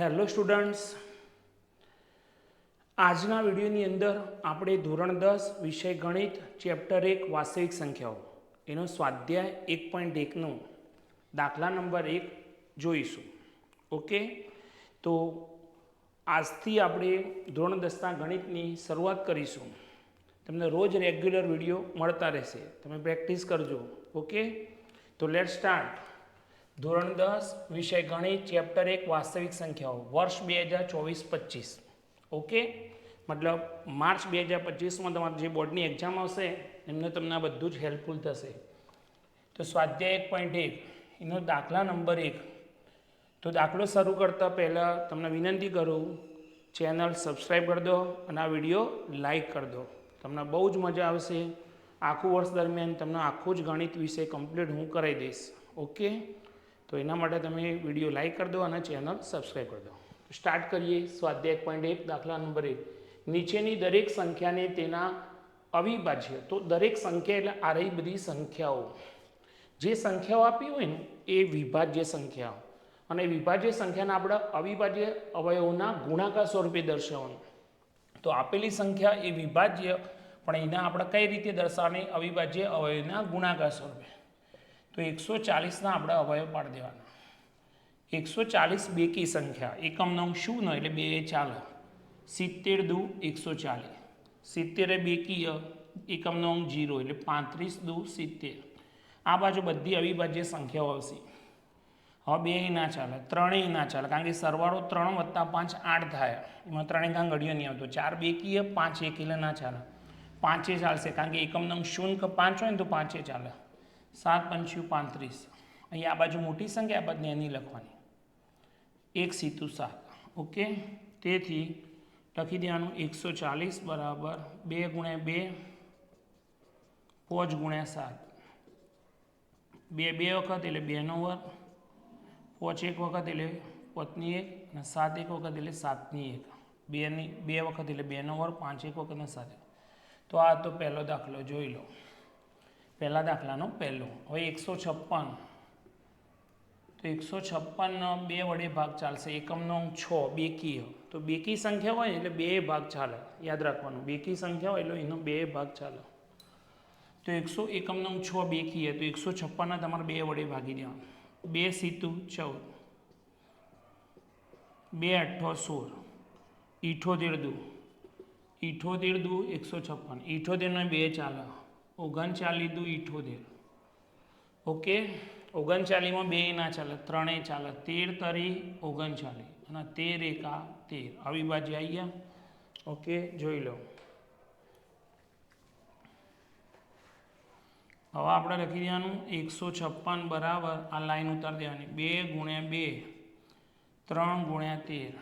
Hello students આજના વિડીયોની અંદર આપણે ધોરણ દસ વિષય ગણિત ચેપ્ટર એક, વાસ્તવિક સંખ્યાઓ. એનો સ્વાધ્યાય એક પોઈન્ટ એકનો દાખલા નંબર એક જોઈશું. ઓકે? તો આજથી આપણે ધોરણ દસના ગણિતની શરૂઆત કરીશું. તમને રોજ રેગ્યુલર વીડિયો મળતા રહેશે. તમે પ્રેક્ટિસ કરજો. ઓકે? તો લેટ સ્ટાર્ટ ધોરણ દસ, વિષય ગણિત ચેપ્ટર એક, વાસ્તવિક સંખ્યાઓ. વર્ષ બે હજાર ચોવીસ, પચીસ. ઓકે? મતલબ માર્ચ બે હજાર પચીસમાં તમારી જે બોર્ડની એક્ઝામ આવશે, એમને તમને આ બધું જ હેલ્પફુલ થશે. તો સ્વાધ્યાય એક પોઈન્ટ એક. એનો દાખલા નંબર એક. તો દાખલો શરૂ કરતાં પહેલાં તમને વિનંતી કરું, ચેનલ સબસ્ક્રાઈબ કરી દો અને આ વીડિયો લાઈક કરી દો. તમને બહુ જ મજા આવશે. આખું વર્ષ દરમિયાન તમને આખું જ ગણિત વિશે કમ્પ્લીટ હું કરાવી દઈશ. ઓકે? તો એના માટે તમે વીડિયો લાઈક કરી દો અને ચેનલ સબસ્ક્રાઈબ કરી દો. સ્ટાર્ટ કરીએ. સ્વાધ્યાય એક પોઈન્ટ એક, દાખલા નંબર એક. નીચેની દરેક સંખ્યાને તેના અવિભાજ્ય. તો દરેક સંખ્યા એટલે આ રહી બધી સંખ્યાઓ. જે સંખ્યાઓ આપી હોય ને, એ વિભાજ્ય સંખ્યાઓ. અને વિભાજ્ય સંખ્યાના આપણે અવિભાજ્ય અવયવોના ગુણાકાર સ્વરૂપે દર્શાવવાનું. તો આપેલી સંખ્યા એ વિભાજ્ય, પણ એના આપણે કઈ રીતે દર્શાવવાની? અવિભાજ્ય અવયવના ગુણાકાર સ્વરૂપે. તો એકસો ચાલીસના આપણે અવયવ પાડી દેવાના. એકસો ચાલીસ બેકી સંખ્યા એકમ નંગ શું ન? એટલે બે ચાલે. સિત્તેર દુ એકસો ચાલીસ. સિત્તેરે બેકી એકમ નવ જીરો એટલે પાંત્રીસ દુ સિત્તેર. આ બાજુ બધી અવિભાજ્ય સંખ્યાઓ આવશે. હવે બે ના ચાલે ત્રણેય ના ચાલે, કારણ કે સરવાળો ત્રણ વત્તા પાંચ આઠ થાય. એમાં ત્રણેય કાં ઘડીઓ નહીં આવતો. ચાર બેકીએ પાંચ એક, એટલે ના ચાલે. પાંચે ચાલશે, કારણ કે એકમ નંગ શૂન્ય પાંચ હોય ને તો પાંચે ચાલે. સાત પંચ્યું પાંત્રીસ. અહીં આ બાજુ મોટી સંખ્યા, આ બાજુ નાની લખવાની. એક સીતુ સાત. ઓકે? તેથી લખી દેવાનું એકસો ચાલીસ બરાબર બે ગુણ્યા બે, પોચ ગુણ્યા સાત. બે બે વખત એટલે બેનો વર્ગ. પોચ એક વખત એટલે પોચની એક અને સાત એક વખત એટલે સાતની એક. બેની બે વખત એટલે બેનો વર્ગ, પાંચ એક વખત અને સાત તો આ તો પહેલો દાખલો જોઈ લો. પહેલા દાખલાનો પહેલો. હવે એકસો છપ્પન. તો એકસો છપ્પન બે વડે ભાગ ચાલશે. એકમનો અંક છ બેકી તો બેકી સંખ્યા હોય એટલે બે ભાગ ચાલે. યાદ રાખવાનું. બેકી સંખ્યા હોય એટલે એનો બે ભાગ ચાલે. તો એકસો, એકમનો અંક છ બેકી તો એકસો છપ્પનના તમારે બે વડે ભાગી દેવાનું. બે સીતું, ચૌદ. બે અઠ્ઠો સોળ. ઇઠોતેર દુ. ઇઠોતેર દુ, એકસો છપ્પન. ઇઠોતેરનો બે ચાલે. ઓગણચાલીસ દુ ઇઠોતેર. ઓકે? ઓગણચાલીસમાં બે ના ચાલે ત્રણેય ચાલે, તેર તરી ઓગણચાલીસ. અને તેર એકા તેર. આવી બાજુ આવી ગયા? ઓકે, જોઈ લો. હવે આપણે લખી દેવાનું એકસો છપ્પન બરાબર આ લાઈન ઉતાર દેવાની. બે ગુણ્યા બે, ત્રણ ગુણ્યા તેર.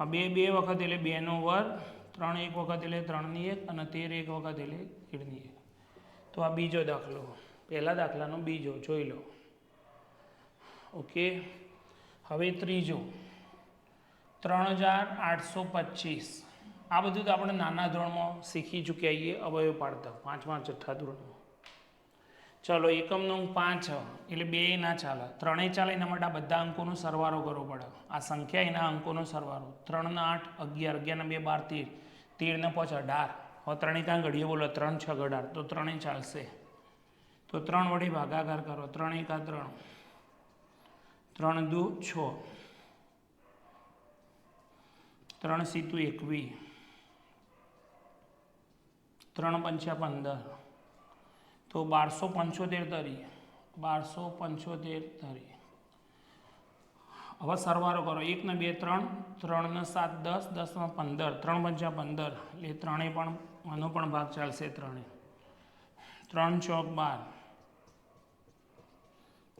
આ બે બે વખત એટલે બેનો વર્ગ ત્રણ એક વખત એટલે ત્રણની એક અને તેર એક વખત એટલે તેરની એક. તો આ બીજો દાખલો. પહેલા દાખલાનો બીજો, જોઈ લો. ઓકે? હવે ત્રીજો. ત્રણ હજાર આઠસો પચીસ. આ બધું તો આપણે નાના ધોરણમાં શીખી ચૂક્યા છીએ, અવયવ પાડતા પાંચમા છઠ્ઠા ધોરણમાં. ચલો, એકમનો અંક પાંચ. એટલે બે ના ચાલે. ત્રણેય ચાલે, એના માટે આ બધા અંકોનો સરવારો કરવો પડે. આ સંખ્યા એના અંકોનો સરવારો. ત્રણના આઠ, અગિયાર. અગિયારના બે, બાર, તેર. તેરને પાંચ અઢાર હવે ત્રણેય કાં ઘડીએ બોલો, ત્રણ છ અઢાર તો ત્રણેય ચાલશે. તો ત્રણ વડે ભાગાકાર કરો. ત્રણ એકા ત્રણ? ત્રણ દુ છ. ત્રણ સીતુ એકવી. ત્રણ પંચા પંદર. તો બારસો પંચોતેર તરી. બારસો પંચોતેર તરી. હવે સરવારો કરો. એકને બે, ત્રણ. ત્રણને સાત, દસ. દસમાં પંદર. ત્રણ પંચા પંદર. એટલે ત્રણેય પણ, આનો પણ ભાગ ચાલશે ત્રણે ત્રણ ચોક બાર.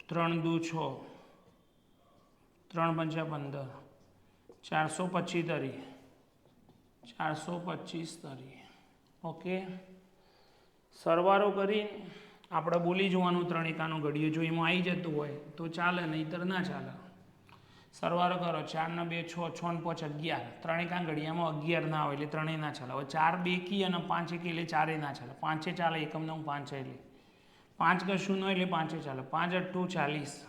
ત્રણ, દુ, છ. ત્રણ પંચા પંદર. ચારસો પચીસ તરી. ચારસો પચીસ તરી. ઓકે? સરવારો કરી આપણે બોલી જોવાનું ત્રણ એકાનું ઘડીએ જો એમાં આવી જતું હોય તો ચાલે, નહીંતર ના ચાલે. સરવાળો કરો, ચારના બે છ છ ને પાંચ અગિયાર. ત્રણેક આંગળીયામાં અગિયાર ના હોય એટલે ત્રણેય ના ચાલે. હવે ચાર બે કી અને પાંચ એકી એટલે ચારે ના ચાલે. પાંચે ચાલે એકમને હું પાંચે એટલે. પાંચ કશું ન એટલે પાંચે ચાલે. પાંચ અઠ્ઠું ચાલીસ.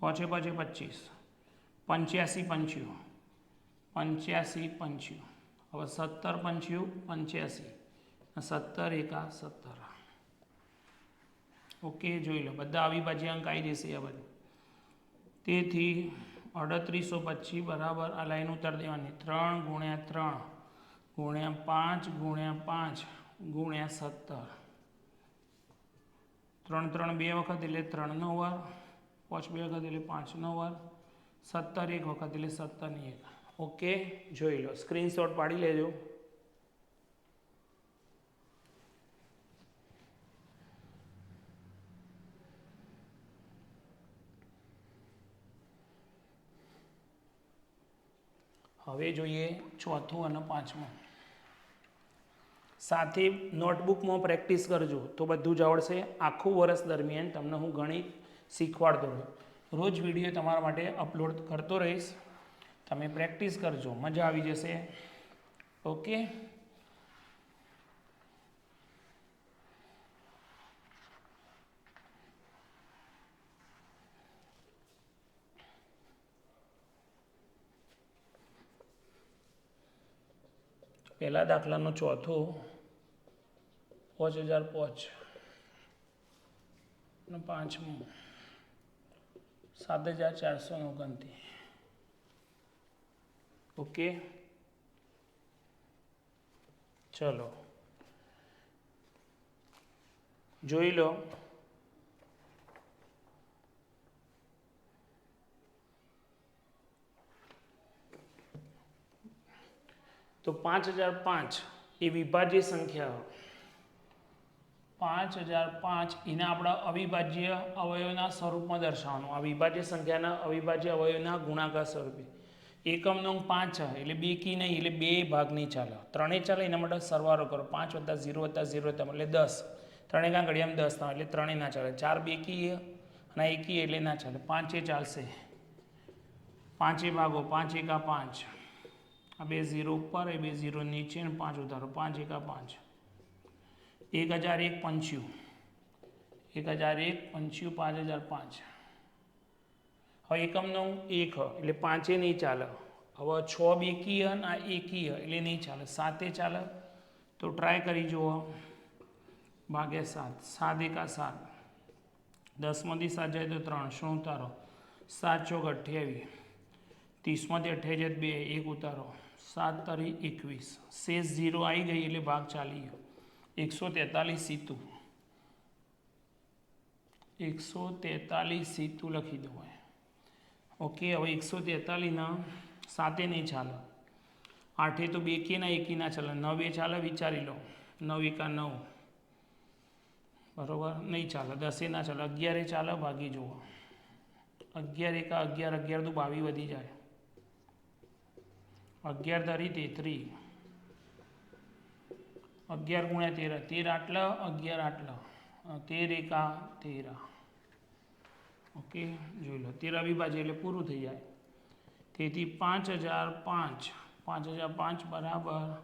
પહોંચે પહોંચે પચીસ. પંચ્યાસી પંચ્યું. પંચ્યાસી પંચ્યું. હવે સત્તર પંચ્યું, પંચ્યાસી. સત્તર એકા સત્તર. ઓકે, જોઈ લો. બધા અવિભાજ્ય અંક આવી જશે આ બધું તેથી અડત્રીસો પચીસ બરાબર આ લાઈન ઉતાર દેવાની. ત્રણ ગુણ્યા ત્રણ ગુણ્યા પાંચ ગુણ્યા પાંચ ગુણ્યા સત્તર. ત્રણ ત્રણ બે વખત એટલે ત્રણનો વર, પાંચ બે વખત એટલે પાંચનો વાર, સત્તર એક વખત એટલે સત્તરની એક. ઓકે, જોઈ લો. સ્ક્રીનશોટ પાડી લેજો. હવે જોઈએ ચોથું અને પાંચમું. સાથે નોટબુકમાં પ્રેક્ટિસ કરજો તો બધું જ આવડશે. આખું વર્ષ દરમિયાન તમને હું ગણિત શીખવાડતો રહું. રોજ વીડિયો તમારા માટે અપલોડ કરતો રહીશ. તમે પ્રેક્ટિસ કરજો. મજા આવી જશે. ઓકે? પહેલા દાખલાનો ચોથો, પાંચ હજાર પાંચ. અને પાંચમું, સાત હજાર ચારસો ઓગણતી ઓકે? ચલો. જોઈ લો. તો પાંચ હજાર પાંચ એ વિભાજ્ય સંખ્યા પાંચ હજાર પાંચ એને આપણા અવિભાજ્ય અવયવના સ્વરૂપમાં દર્શાવવાનું. આ વિભાજ્ય સંખ્યાના અવિભાજ્ય અવયવના ગુણાકાર સ્વરૂપે. એકમ નંગ પાંચ એટલે બે કી નહીં, એટલે બે ભાગ નહીં ચાલે. ત્રણેય ચાલે એના માટે સરવારો કરો. પાંચ વત્તા ઝીરો વત્તા ઝીરો વત્તા એટલે દસ. ત્રણેય કાં ઘડિયામાં દસ થાય, એટલે ત્રણેય ના ચાલે. ચાર બે કી અને એકી એટલે ના ચાલે. પાંચે ચાલશે. પાંચે ભાગો, પાંચ એકા પાંચ. આ બે ઝીરો ઉપર, એ બે ઝીરો નીચે અને પાંચ ઉતારો. પાંચ એકા પાંચ. એક હજાર એક પંચ્યું. એક હજાર એક પંચ્યું, પાંચ હજાર પાંચ. હવે એકમનો એક એટલે પાંચે નહીં ચાલે. હવે છ બેકી અને આ એકી એટલે નહીં ચાલે. સાતે ચાલે. તો ટ્રાય કરી જુઓ. ભાગ્યા સાત. સાત એકા સાત. દસમાંથી સાત જાય તો ત્રણ. શું ઉતારો? સાત ચોક અઠ્યાવીસ ત્રીસમાંથી અઠ્યાવીસ બે. એક ઉતારો. સાત તારી એકવીસ. શેષ ઝીરો આવી ગઈ એટલે ભાગ ચાલી ગયો. એકસો તેતાલીસ સીતું. એકસો તેતાલીસ સીતું લખી દો ઓકે, હવે એકસો તેતાલીસના સાતે નહીં ચાલે. આઠે તો બે કે ના, એકી ના ચાલે. નવે ચાલે, વિચારી લો. નવ એકા નવ. બરોબર? નહીં ચાલે. દસે ના ચાલે. અગિયારે ચાલે, ભાગી જુઓ. અગિયાર એકા અગિયાર અગિયાર તો બાવી વધી જાય. અગિયાર તારી તેત્રી. અગિયાર ગુણ્યા તેર. તેર આટલા, અગિયાર આટલા. તેર એકા તેરા. ઓકે, જોઈ લો. તેર અવિભાજ્ય એટલે પૂરું થઈ જાય. તેથી પાંચ હજાર પાંચ. પાંચ હજાર પાંચ બરાબર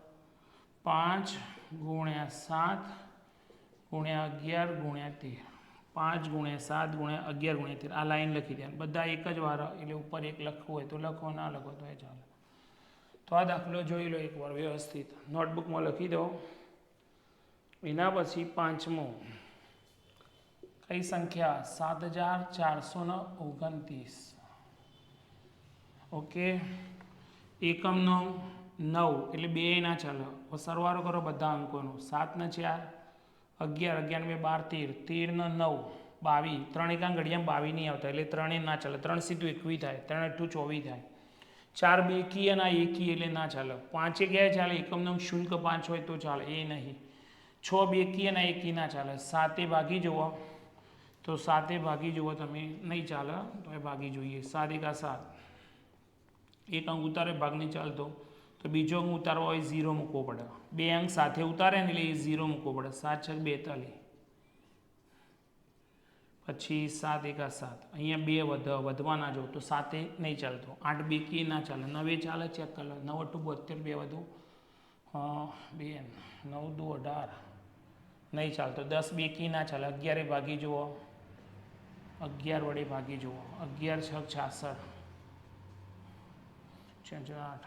પાંચ ગુણ્યા સાત ગુણ્યા અગિયાર ગુણ્યા તેર. પાંચ ગુણ્યા સાત ગુણ્યા અગિયાર ગુણ્યા તેર. આ લાઈન લખી દે બધા એક જ વાર, એટલે ઉપર એક લખવું હોય તો લખો, ના લખો તો એ ચાલે. તો આ દાખલો જોઈ લો એકવાર વ્યવસ્થિત. નોટબુકમાં લખી દો. એના પછી પાંચમો. કઈ સંખ્યા? સાત હજાર ચારસો ને ઓગણત્રીસ. ઓકે. એકમનો નવ, એટલે બે ના ચાલો. સરવારો કરો બધા અંકોનો. સાત ને ચાર, અગિયાર અગિયાર બે, બાર, તેર. તેર ને નવ, બાવીસ. ત્રણ એકાં ઘડિયામાં બાવીસ નહીં આવતા, એટલે ત્રણેય ના ચાલે. ત્રણ સીધું એકવી થાય. ત્રણ અઠ્ઠું ચોવીસ થાય. ચાર બે કી અને આ એકી એટલે ના ચાલે. પાંચે ગયા ચાલે, એકમનો શુલ્ક પાંચ હોય તો ચાલે, એ નહીં. છ બે કી અને એકી ના ચાલે. સાતે ભાગી જુઓ. તો સાતે ભાગી જુઓ તમે, નહીં ચાલે, તો એ ભાગી જોઈએ. સાત એકા સાત. એક અંક ઉતારે ભાગ નહીં ચાલતો. તો બીજો અંક ઉતારવો હોય, ઝીરો મૂકવો પડે. બે અંક સાથે ઉતારે ને એટલે એ ઝીરો મૂકવો પડે. સાત છ બેતાલીસ. પછી સાત એકા સાત. અહીંયા બે વધ, વધવાના જો, તો સાતે નહીં ચાલતો. આઠ બે કી ના ચાલે. નવે ચાલે ચેક કરી નવ અઠું બોતેર બે વધુ. બે, નવ દુ અઢાર. નહીં ચાલતો. દસ બે કી ના ચાલે. અગિયારે ભાગી જુઓ. અગિયાર વડે ભાગી જુઓ. અગિયાર છ છાસઠ. છ આઠ.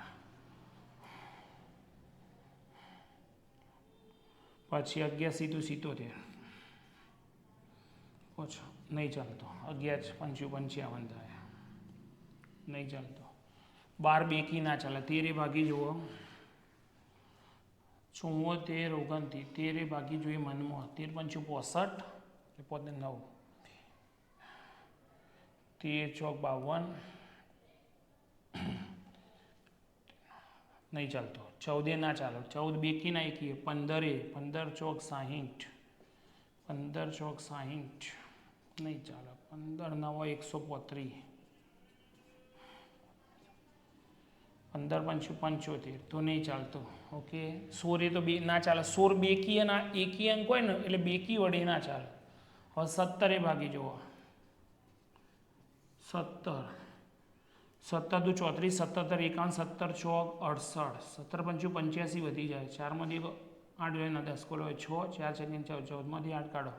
પછી અગિયાર સીધું સિત્તોતેર. ઓછો નહીં ચાલતો અગિયાર પંચું પંચાવન થાય. નહીં ચાલતો બાર બેકી ના ચાલે. તેરે ભાગી જુઓ. ચુમ્મોતેર ઓગણતી તેરે ભાગી જોઈએ મનમાં. તેર પંચું પોસઠ. પોતે નવ. તેર ચોક બાવન. નહીં ચાલતો. ચૌદે ના ચાલો. ચૌદ બેકી ના એકીએ પંદરે. પંદર ચોક સાહીઠ. પંદર ચોક સાહીઠ. નહીં ચાલે પંદર નવો એકસો પોત્રીસ. પંદર પંચું પંચોતેર, તો નહીં ચાલતો. ઓકે? સોરે તો બે, ના ચાલે. સોર બેકી અને એકી અંક હોય ને, એટલે બેકી વડે ના ચાલે. હવે સત્તરે ભાગી જુઓ. સત્તર. સત્તર દુ ચોત્રીસ, સત્તર એકાવન, સત્તર ચોક અડસઠ. સત્તર પંચું પંચ્યાસી વધી જાય. ચારમાંથી આઠ હોય ને દસ કોલો છ, ચાર સેકન્ડ ચાર ચૌદમાંથી આઠ કાઢો.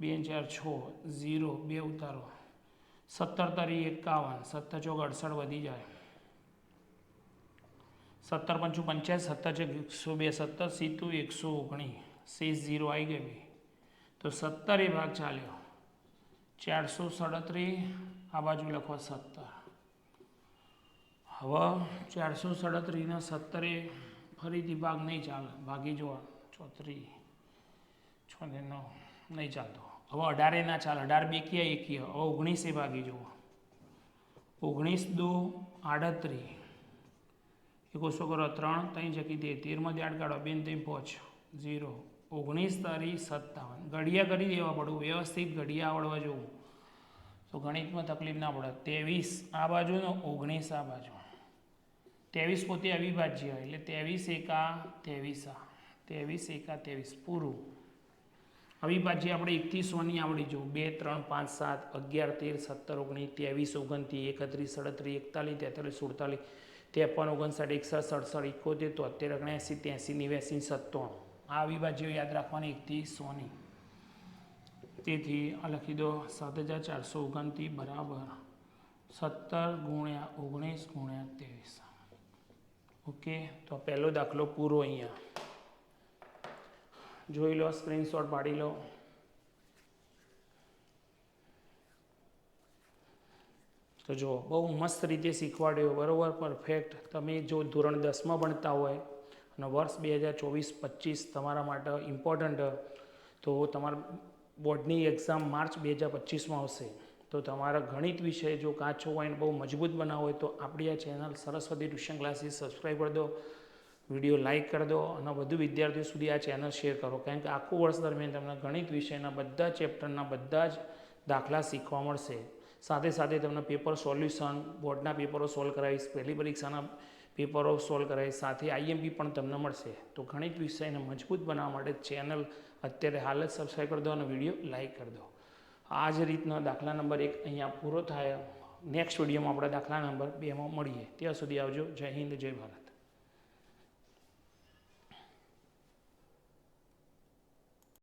બે ચાર છ, ઝીરો, બે ઉતારો. સત્તર તરી એકાવન, સત્તર ચોક અડસઠ વધી જાય. સત્તર પંચું પંચાયત સત્તર છે એકસો બે, સત્તર સીતું એકસો ઓગણીસ શેષ ઝીરો આવી ગઈ ભાઈ તો સત્તર એ ભાગ ચાલ્યો. ચારસો સડત્રીસ આ બાજુ લખો સત્તર. હવે ચારસો સડત્રીસના સત્તરે ફરીથી ભાગ નહીં ચાલે. ભાગી જો ચોત્રી છ ને નવ, નહીં ચાલતો. હવે અઢારે ના ચાલે. અઢાર બેકીયા એકી હવે ઓગણીસે ભાગી જુઓ. ઓગણીસ દો, આડત્રીસ. એકોસો કરો ત્રણ ત્રણ જકી તે તેરમાંથી આઠ કાઢો. બેન ત્રણ પહોંચ ઝીરો. ઓગણીસ તારી સત્તાવન. ઘડિયા કરી દેવા પડું વ્યવસ્થિત ઘડિયા આવડવા જવું. તો ગણિતમાં તકલીફ ના પડે. ત્રેવીસ આ બાજુ ને ઓગણીસ આ બાજુ. ત્રેવીસ પોતે અવિભાજ્ય એટલે ત્રેવીસ એકા ત્રેવીસ ત્રેવીસ એકા ત્રેવીસ. પૂરું. અવિભાજ્ય આપણે એકથી સોની આવડી જવું. બે, ત્રણ, પાંચ, સાત, અગિયાર, તેર, સત્તર, ઓગણીસ, ત્રેવીસ, ઓગણત્રીસ, એકત્રીસ, સડત્રીસ, એકતાલીસ, તેતાલીસ, સુડતાલીસ, ત્રેપન, ઓગણસાઠ, એકસઠ, સડસઠ ઇકોતેર તોતેર, ઓગણએંસી, ત્યાંસી, નેવ્યાસી સત્તાણું આ અવિભાજ્ય યાદ રાખવાની એકથી સોની. તેથી આ લખી દો સાત હજાર ચારસો ઓગણત્રીસ બરાબર સત્તર ગુણ્યા ઓગણીસ ગુણ્યા ત્રેવીસ. ઓકે, તો પહેલો દાખલો પૂરો અહીંયા. જોઈ લો સ્ક્રીનશોટ પાડી લો. તો જો બહુ મસ્ત રીતે શીખવાડ્યો, બરાબર? પરફેક્ટ તમે જો ધોરણ દસમાં ભણતા હોય અને વર્ષ બે હજાર ચોવીસ પચીસ તમારા માટે ઇમ્પોર્ટન્ટ તો તમારા બોર્ડની એક્ઝામ માર્ચ બે હજાર પચીસમાં આવશે. તો તમારા ગણિત વિષય જો કાચો હોય ને બહુ મજબૂત બનાવો હોય તો આપણી આ channel Saraswati tuition classes subscribe કરી દો, વીડિયો લાઇક કરી દો અને વધુ વિદ્યાર્થીઓ સુધી આ ચેનલ શેર કરો. કારણ કે આખું વર્ષ દરમિયાન તમને ગણિત વિષયના બધા ચેપ્ટરના બધા જ દાખલા શીખવા મળશે. સાથે સાથે તમને પેપર સોલ્યુશન બોર્ડના પેપરો સોલ્વ કરાવીશ, પહેલી પરીક્ષાના પેપરો સોલ્વ કરાવીશ, સાથે આઈએમપી પણ તમને મળશે. તો ગણિત વિષયને મજબૂત બનાવવા માટે ચેનલ અત્યારે હાલ જ સબસ્ક્રાઈબ કરી દો અને વીડિયો લાઇક કરી દો. આ જ રીતનો દાખલા નંબર એક અહીંયા પૂરો થાય. નેક્સ્ટ વિડીયોમાં આપણે દાખલા નંબર બેમાં મળીએ. ત્યાં સુધી આવજો. જય હિન્દ, જય ભારત.